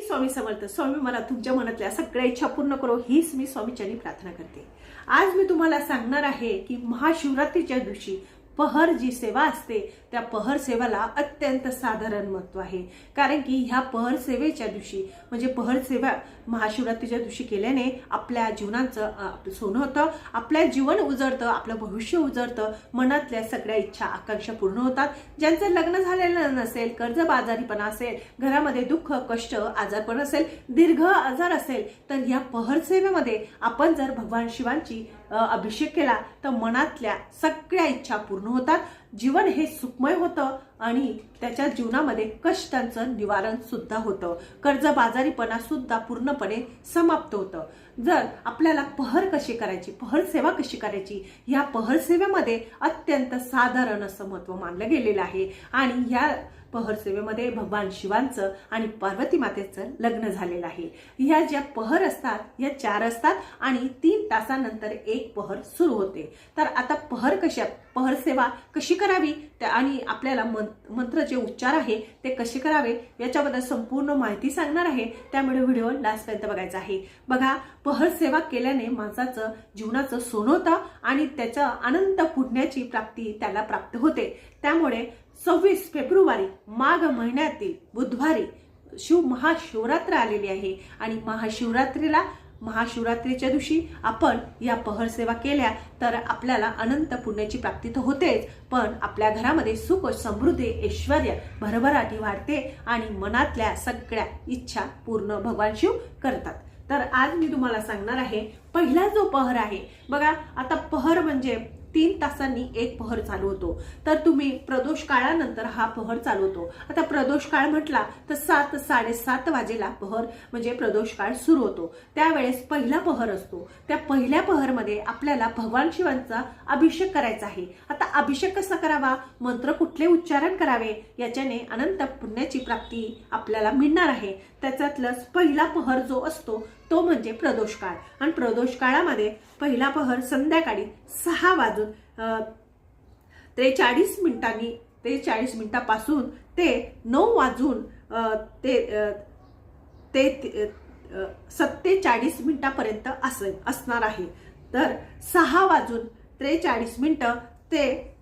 स्वामी समर्थ स्वामी मला तुमच्या मनातल्या सगळ्या इच्छा पूर्ण करो हीच मी स्वामीच्यांनी प्रार्थना करते. आज मी तुम्हाला सांगणार आहे की महाशिवरात्रीच्या दिवशी पहर जी सेवा असते त्या पहर सेवेला अत्यंत साधारण महत्त्व आहे. कारण की ह्या पहर सेवेच्या दिवशी म्हणजे पहर सेवा महाशिवरात्रीच्या दिवशी केल्याने आपल्या जीवनाचं आपलं सोनं होतं आपलं जीवन उजळतं आपलं भविष्य उजळतं मनातल्या सगळ्या इच्छा आकांक्षा पूर्ण होतात. ज्यांचं लग्न झालेलं नसेल कर्जबाजारीपणा असेल घरामध्ये दुःख कष्ट आजारपण असेल दीर्घ आजार असेल तर या पहर सेवेमध्ये आपण जर भगवान शिवांची अभिषेक केला तर मनातल्या सगळ्या इच्छा पूर्ण होतात. जीवन हे सुखमय होतं आणि त्याच्या जीवनामध्ये कष्टांचं निवारण सुद्धा होतं. कर्जबाजारीपणा सुद्धा पूर्णपणे समाप्त होतं. जर आपल्याला पहर कशी करायची पहर सेवा कशी करायची या पहर सेवेमध्ये अत्यंत साधारण असं महत्त्व मानलं गेलेलं आहे. आणि या पहर सेवेमध्ये भगवान शिवांचं आणि पार्वती मातेचं लग्न झालेलं आहे. ह्या ज्या पहर असतात या चार असतात आणि तीन तासानंतर एक पहर सुरू होते. तर आता पहर कशा पहर सेवा कशी करावी? त्या आणि आपल्याला मंत्र जे उच्चार आहे ते कसे करावे? याच्याबद्दल संपूर्ण माहिती सांगणार आहे. त्यामुळे व्हिडिओ लास्टपर्यंत बघायचा आहे. बघा पहर सेवा केल्याने माणसाचं जीवनाचं सोनं होतं आणि त्याचं अनंत पुण्याची प्राप्ती त्याला प्राप्त होते. त्यामुळे सव्वीस फेब्रुवारी माघ महिन्यातील बुधवारी शिव महाशिवरात्र आलेली आहे. आणि महाशिवरात्रीला महाशिवरात्रीच्या दिवशी आपण या पहर सेवा केल्या तर आपल्याला अनंत पुण्याची प्राप्ती तर होतेच पण आपल्या घरामध्ये सुख समृद्धी ऐश्वर भरभराटी वाढते आणि मनातल्या सगळ्या इच्छा पूर्ण भगवान शिव करतात. तर आज मी तुम्हाला सांगणार आहे पहिला जो पहर आहे बघा आता पहर म्हणजे तीन तासांनी एक पहर चालू होतो. तर तुम्ही प्रदोष काळानंतर हा पहर चालू होतो. आता प्रदोष काळ म्हटला तर सात साडेसात वाजेला पहर म्हणजे प्रदोष काळ सुरू होतो. त्यावेळेस पहिला पहर असतो. त्या पहिल्या पहरमध्ये आपल्याला भगवान शिवांचा अभिषेक करायचा आहे. आता अभिषेक कसा करावा? मंत्र कुठले उच्चारण करावे? याच्याने अनंत पुण्याची प्राप्ती आपल्याला मिळणार आहे. त्याच्यातलंच पहिला पहर जो असतो तो म्हणजे प्रदोष काळ आणि प्रदोष काळामध्ये पहिला पहर संध्याकाळी सहा वाजून त्रेचाळीस मिनिटांनी त्रेचाळीस मिनिटापासून ते नऊ वाजून ते ते सत्तेचाळीस मिनिटापर्यंत असेल असणार आहे. तर सहा वाजून त्रेचाळीस मिनटं ते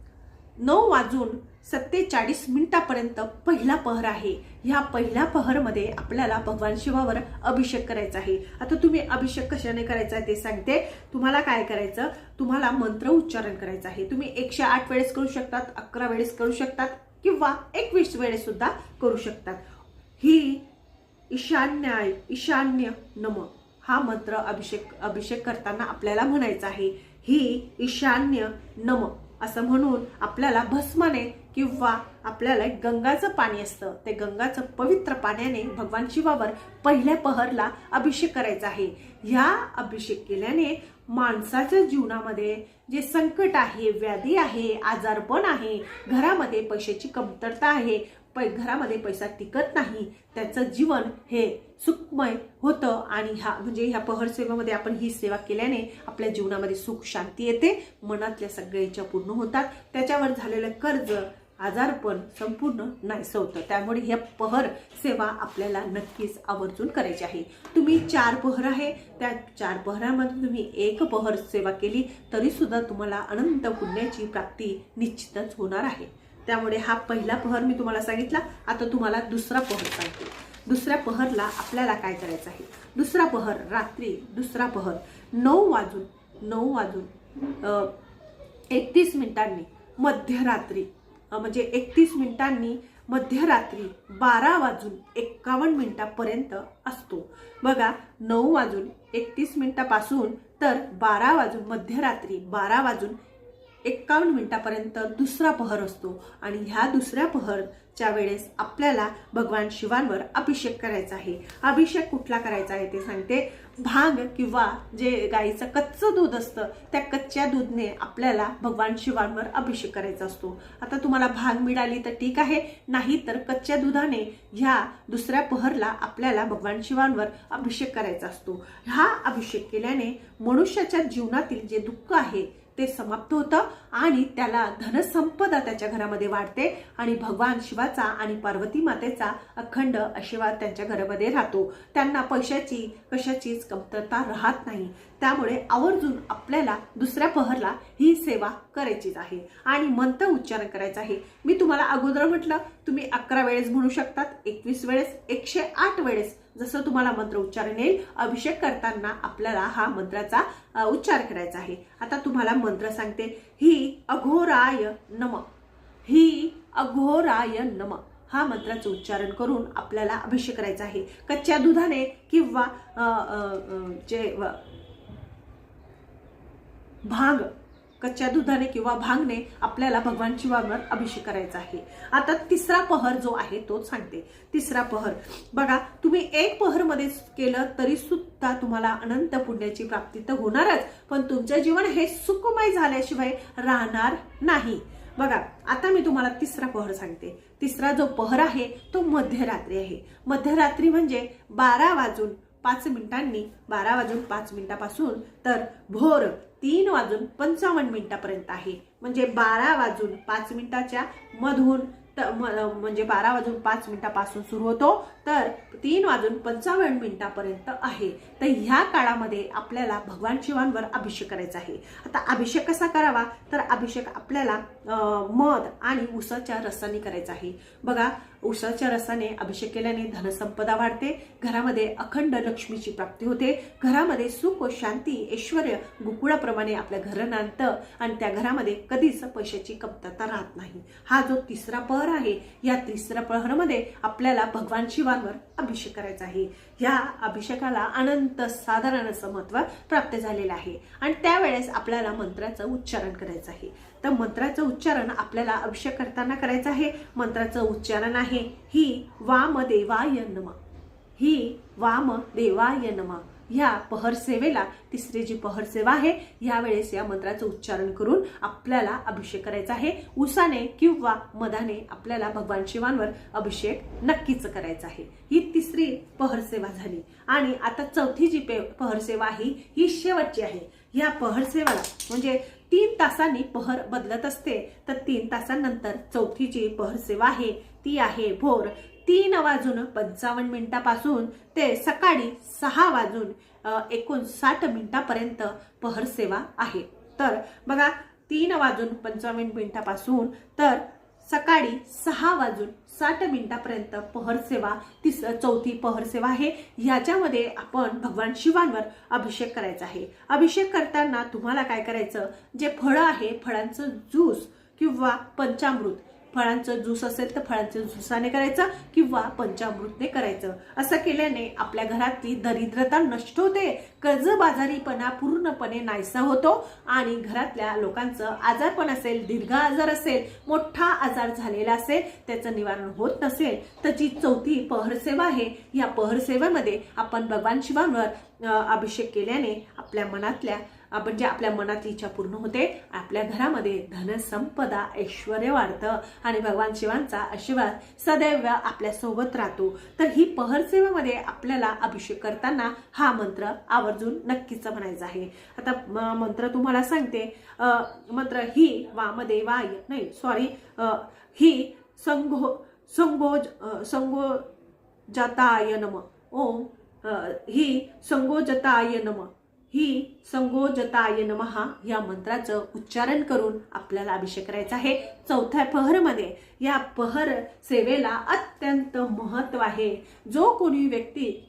नऊ वाजून सत्तेचाळीस मिनिटापर्यंत पहिला पहर आहे. ह्या पहिल्या पहरमध्ये आपल्याला भगवान शिवावर अभिषेक करायचा आहे. आता तुम्ही अभिषेक कशाने करायचा आहे ते सांगते. तुम्हाला काय करायचं? तुम्हाला मंत्र उच्चारण करायचं आहे. तुम्ही एकशे आठ वेळेस करू शकतात अकरा वेळेस करू शकतात किंवा एकवीस वेळेस सुद्धा करू शकतात. ही ईशान्याय ईशान्य नम हा मंत्र अभिषेक अभिषेक करताना आपल्याला म्हणायचा आहे. ही ईशान्य नम असं म्हणून आपल्याला भस्माने किंवा आपल्याला एक गंगाचं पाणी असतं ते गंगाचं पवित्र पाण्याने भगवान शिवावर पहिल्या पहरला अभिषेक करायचा आहे. ह्या अभिषेक केल्याने माणसाच्या जीवनामध्ये जे संकट आहे व्याधी आहे आजारपण आहे घरामध्ये पैशाची कमतरता आहे पै घरामध्ये पैसा टिकत नाही त्याचं जीवन हे सुखमय होतं आणि ह्या म्हणजे ह्या पहर सेवेमध्ये आपण ही सेवा केल्याने आपल्या जीवनामध्ये सुख शांती येते मनातल्या सगळ्या इच्छा पूर्ण होतात. त्याच्यावर झालेलं कर्ज आजारपण संपूर्ण नाहीसं होतं त्यामुळे ह्या पहर सेवा आपल्याला नक्कीच आवर्जून करायची आहे. तुम्ही चार पहर आहे. त्या चार पहरामध्ये तुम्ही एक पहर सेवा केली तरीसुद्धा तुम्हाला अनंत पुण्याची प्राप्ती निश्चितच होणार आहे. त्यामुळे हा पहिला पहर मी तुम्हाला सांगितला. आता तुम्हाला दुसरा पहर सांगते. दुसऱ्या पहरला आपल्याला काय करायचं आहे? दुसरा पहर रात्री दुसरा पहर नऊ वाजून नऊ वाजून एकतीस मिनिटांनी मध्यरात्री म्हणजे एकतीस मिनिटांनी मध्यरात्री बारा वाजून एक्कावन्न मिनिटापर्यंत असतो. बघा नऊ वाजून एकतीस मिनिटापासून तर बारा वाजून मध्यरात्री बारा वाजून एक्कावन्न मिनिटापर्यंत दुसरा पहर असतो. आणि ह्या दुसऱ्या पहरच्या वेळेस आपल्याला भगवान शिवांवर अभिषेक करायचा आहे. अभिषेक कुठला करायचा आहे ते सांगते. भांग किंवा जे गाईचं कच्चं दूध असतं त्या कच्च्या दूधने आपल्याला भगवान शिवांवर अभिषेक करायचा असतो. आता तुम्हाला भांग मिळाली तर ठीक आहे नाही तर कच्च्या दुधाने ह्या दुसऱ्या पहरला आपल्याला भगवान शिवांवर अभिषेक करायचा असतो. हा अभिषेक केल्याने मनुष्याच्या जीवनातील जे दुःख आहे ते समाप्त होतं आणि त्याला धनसंपदा त्याच्या घरामध्ये वाढते आणि भगवान शिवाचा आणि पार्वती मातेचा अखंड आशीर्वाद त्यांच्या घरामध्ये राहतो. त्यांना पैशाची कशाचीच कमतरता राहत नाही. त्यामुळे आवर्जून आपल्याला दुसऱ्या पहरला ही सेवा करायचीच आहे. आणि मंत्र उच्चारण करायचं आहे. मी तुम्हाला अगोदर म्हटलं तुम्ही अकरा वेळेस म्हणू शकतात एकवीस वेळेस एकशे आठ वेळेस. जसं तुम्हाला मंत्र उच्चारण येईल अभिषेक करताना आपल्याला हा मंत्राचा उच्चार करायचा आहे. आता तुम्हाला मंत्र सांगते. ही अघोराय नम ही अघोराय नम हा मंत्राचं उच्चारण करून आपल्याला अभिषेक करायचा आहे. कच्च्या दुधाने किंवा जे भांग कच्च्या दुधाने किंवा भांगने आपल्याला भगवान शिवावर अभिषेक करायचा आहे. आता तिसरा पहर जो आहे तो सांगते. तिसरा पहर. बघा तुम्ही एक पहरमध्ये केलं तरी सुद्धा तुम्हाला अनंत पुण्याची प्राप्ती तर होणारच पण तुमचं जीवन हे सुखमय झाल्याशिवाय राहणार नाही. बघा आता मी तुम्हाला तिसरा पहर सांगते. तिसरा जो पहर आहे तो मध्यरात्री आहे. मध्यरात्री म्हणजे बारा वाजून पाच मिनिटांनी बारा वाजून पाच मिनिटापासून तर भोर तीन वाजून पंचावन्न मिनिटापर्यंत आहे. म्हणजे बारा वाजून पाच मिनिटाच्या मधून म्हणजे बारा वाजून पाच मिनिटापासून सुरू होतो. तर तीन वाजून पंचावन्न मिनिटापर्यंत आहे. तर ह्या काळामध्ये आपल्याला भगवान शिवांवर अभिषेक करायचा आहे. आता अभिषेक कसा करावा? तर अभिषेक आपल्याला अं, मध आणि उसाच्या रसाने करायचा आहे. बघा उसाच्या रसाने अभिषेक केल्याने धनसंपदा वाढते. घरामध्ये अखंड लक्ष्मीची प्राप्ती होते. घरामध्ये सुख शांती ऐश्वर गुकुळाप्रमाणे आपल्या घर नांदतं आणि त्या घरामध्ये कधीच पैशाची कमतरता राहत नाही. हा जो तिसरा पद प्रहर आहे. या तिसऱ्या प्रहरमध्ये आपल्याला भगवान शिवांवर अभिषेक करायचा आहे. या अभिषेकाला अनंत साधारण असं महत्त्व प्राप्त झालेलं आहे. आणि त्यावेळेस आपल्याला मंत्राचं उच्चारण करायचं आहे. तर मंत्राचं उच्चारण आपल्याला अभिषेक करताना करायचं आहे. मंत्राचं उच्चारण आहे ही वाम देवाय नम. ही वाम देवाय नम. ह्या पहर सेवेला तिसरी जी पहर सेवा आहे यावेळेस या मंत्राचं उच्चारण करून आपल्याला अभिषेक करायचा आहे. उसाने किंवा मधाने आपल्याला भगवान शिवांवर अभिषेक नक्कीच करायचा आहे. ही तिसरी पहर सेवा झाली. आणि आता चौथी जी पे पहर सेवा आहे ही शेवटची आहे. या पहर सेवाला म्हणजे तीन तासांनी पहर बदलत असते. तर तीन तासांनंतर चौथी जी पहर सेवा आहे ती आहे भोर. तीन वाजून पंचावन्न मिनिटापासून ते सकाळी सहा वाजून एकोणसाठ मिनिटापर्यंत पहर सेवा आहे. तर बघा तीन वाजून पंचावन्न मिनिटापासून तर सकाळी सहा वाजून साठ मिनिटापर्यंत पहर सेवा तिस चौथी पहर सेवा आहे. याच्यामध्ये आपण भगवान शिवांवर अभिषेक करायचा आहे. अभिषेक करताना तुम्हाला काय करायचं? जे फळं आहे फळांचं ज्यूस किंवा पंचामृत फळांचं ज्यूस असेल तर फळांच्या ज्यूसाने करायचं किंवा पंचामृतने करायचं. असं केल्याने आपल्या घरातली दरिद्रता नष्ट होते. कर्जबाजारीपणा पूर्णपणे नाहीसा होतो आणि घरातल्या लोकांचं आजारपण असेल दीर्घ आजार असेल मोठा आजार झालेला असेल त्याचं निवारण होत नसेल तर जी चौथी पहरसेवा आहे या पहरसेवेमध्ये आपण भगवान शिवांवर अभिषेक केल्याने आपल्या मनातल्या आपण जे आपल्या मनातली इच्छा पूर्ण होते आपल्या घरामध्ये धनसंपदा ऐश्वर वाढतं आणि भगवान शिवांचा आशीर्वाद सदैव आपल्यासोबत राहतो. तर ही पहरसेवेमध्ये आपल्याला अभिषेक करताना हा मंत्र आवर्जून नक्कीच म्हणायचा आहे. आता मंत्र तुम्हाला सांगते. मंत्र ही वामदेवाय नाही सॉरी ही संगो संगोज संगो जाताय नम. ओम ही संगोजताय नम. ही संगोजताय नमहा या मंत्राचं उच्चारण करून आपल्याला अभिषेक करायचा आहे. चौथ्या पहरमध्ये या पहर सेवेला अत्यंत महत्त्व आहे. जो कोणी व्यक्ती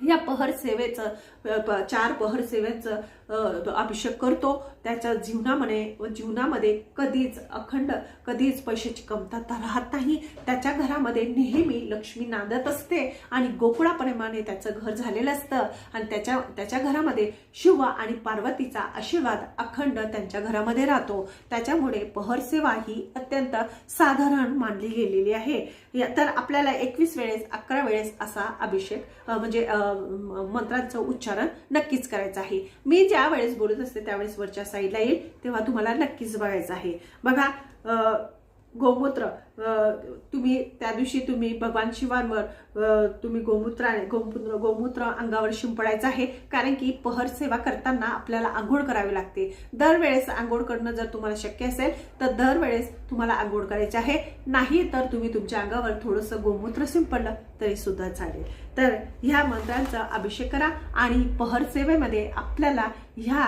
या पहर सेवेचं चार पहर सेवेचं अभिषेक करतो त्याच्या जीवनामध्ये व जीवनामध्ये कधीच अखंड कधीच पैशाची कमतरता राहत नाही. त्याच्या घरामध्ये नेहमी लक्ष्मी नांदत असते आणि गोकुळाप्रमाणे त्याचं घर झालेलं असतं. आणि त्याच्या त्याच्या घरामध्ये शिव आणि पार्वतीचा आशीर्वाद अखंड त्यांच्या घरामध्ये राहतो. त्याच्यामुळे पहर सेवा ही अत्यंत साधारण मानली गेलेली आहे. तर आपल्याला एकवीस वेळेस अकरा वेळेस असा अभिषेक म्हणजे मंत्रांचं उच्चारण नक्कीच करायचं आहे. मी ज्या वेळेस बोलत असते त्यावेळेस वरच्या साईडला येईल तेव्हा तुम्हाला नक्कीच बघायचं आहे. बघा गोमूत्र तुम्ही त्या दिवशी तुम्ही भगवान शिवांवर तुम्ही गोमूत्राने गोमूत्र गोमूत्र अंगावर शिंपडायचं आहे. कारण की पहर सेवा करताना आपल्याला आंघोळ करावी लागते. दरवेळेस आंघोळ करणं जर तुम्हाला शक्य असेल तर दरवेळेस तुम्हाला आंघोळ करायची आहे. नाही तर तुम्ही तुमच्या अंगावर थोडंसं गोमूत्र शिंपडलं तरी सुद्धा चालेल. तर ह्या मंत्रांचा अभिषेक करा आणि पहर सेवेमध्ये आपल्याला ह्या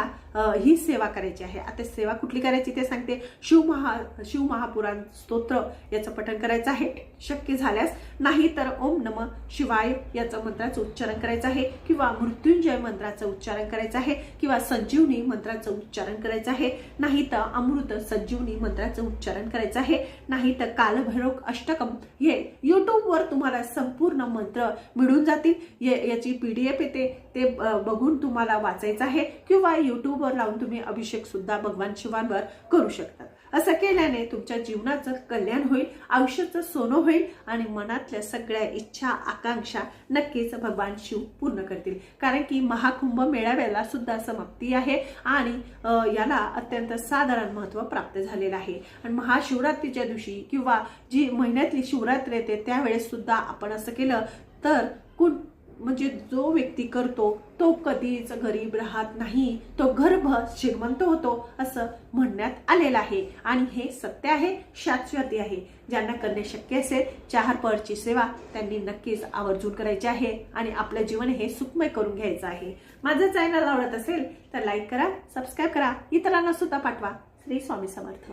ही सेवा करायची आहे. आता सेवा कुठली करायची ते सांगते. शिवमहा शिवमहापुराण स्तोत्र याचं पठण करायचं आहे. शक्य झाल्यास नाही तर ओम नम शिवाय याचं मंत्राचं उच्चारण करायचं आहे. किंवा मृत्युंजय मंत्राचं उच्चारण करायचं आहे. किंवा संजीवनी मंत्राचं उच्चारण करायचं आहे. नाही तर अमृत संजीवनी मंत्राचं उच्चारण करायचं आहे. नाही तर कालभैरव अष्टकम हे युट्यूबवर तुम्हाला संपूर्ण मंत्र मिळून जातील. याची पी डी एफ येते. ते बघून तुम्हाला वाचायचं आहे. किंवा युट्यूबवर लावून तुम्ही अभिषेक सुद्धा भगवान शिवांवर करू शकता. असं केल्याने तुमच्या जीवनाचं कल्याण होईल आयुष्याचं सोनं होईल आणि मनातल्या सगळ्या इच्छा आकांक्षा नक्कीच भगवान शिव पूर्ण करतील. कारण की महाकुंभ मेळाव्याला सुद्धा समाप्ती आहे आणि याला अत्यंत साधारण महत्त्व प्राप्त झालेलं आहे. आणि महाशिवरात्रीच्या दिवशी किंवा जी महिन्यातली शिवरात्री येते त्यावेळेस सुद्धा आपण असं केलं तर कुठ म्हणजे जो व्यक्ती करतो तो कधीच गरीब राहत नाही. तो गर्भ श्रीमंत होतो असं म्हणण्यात आलेलं आहे. आणि हे सत्य आहे शाश्वती आहे. ज्यांना करणे शक्य असेल चार पळची सेवा त्यांनी नक्कीच आवर्जून करायची आहे आणि आपलं जीवन हे सुखमय करून घ्यायचं आहे. माझं चॅनल आवडत असेल तर लाईक करा सबस्क्राईब करा. इतरांना सुद्धा पाठवा. श्री स्वामी समर्थ.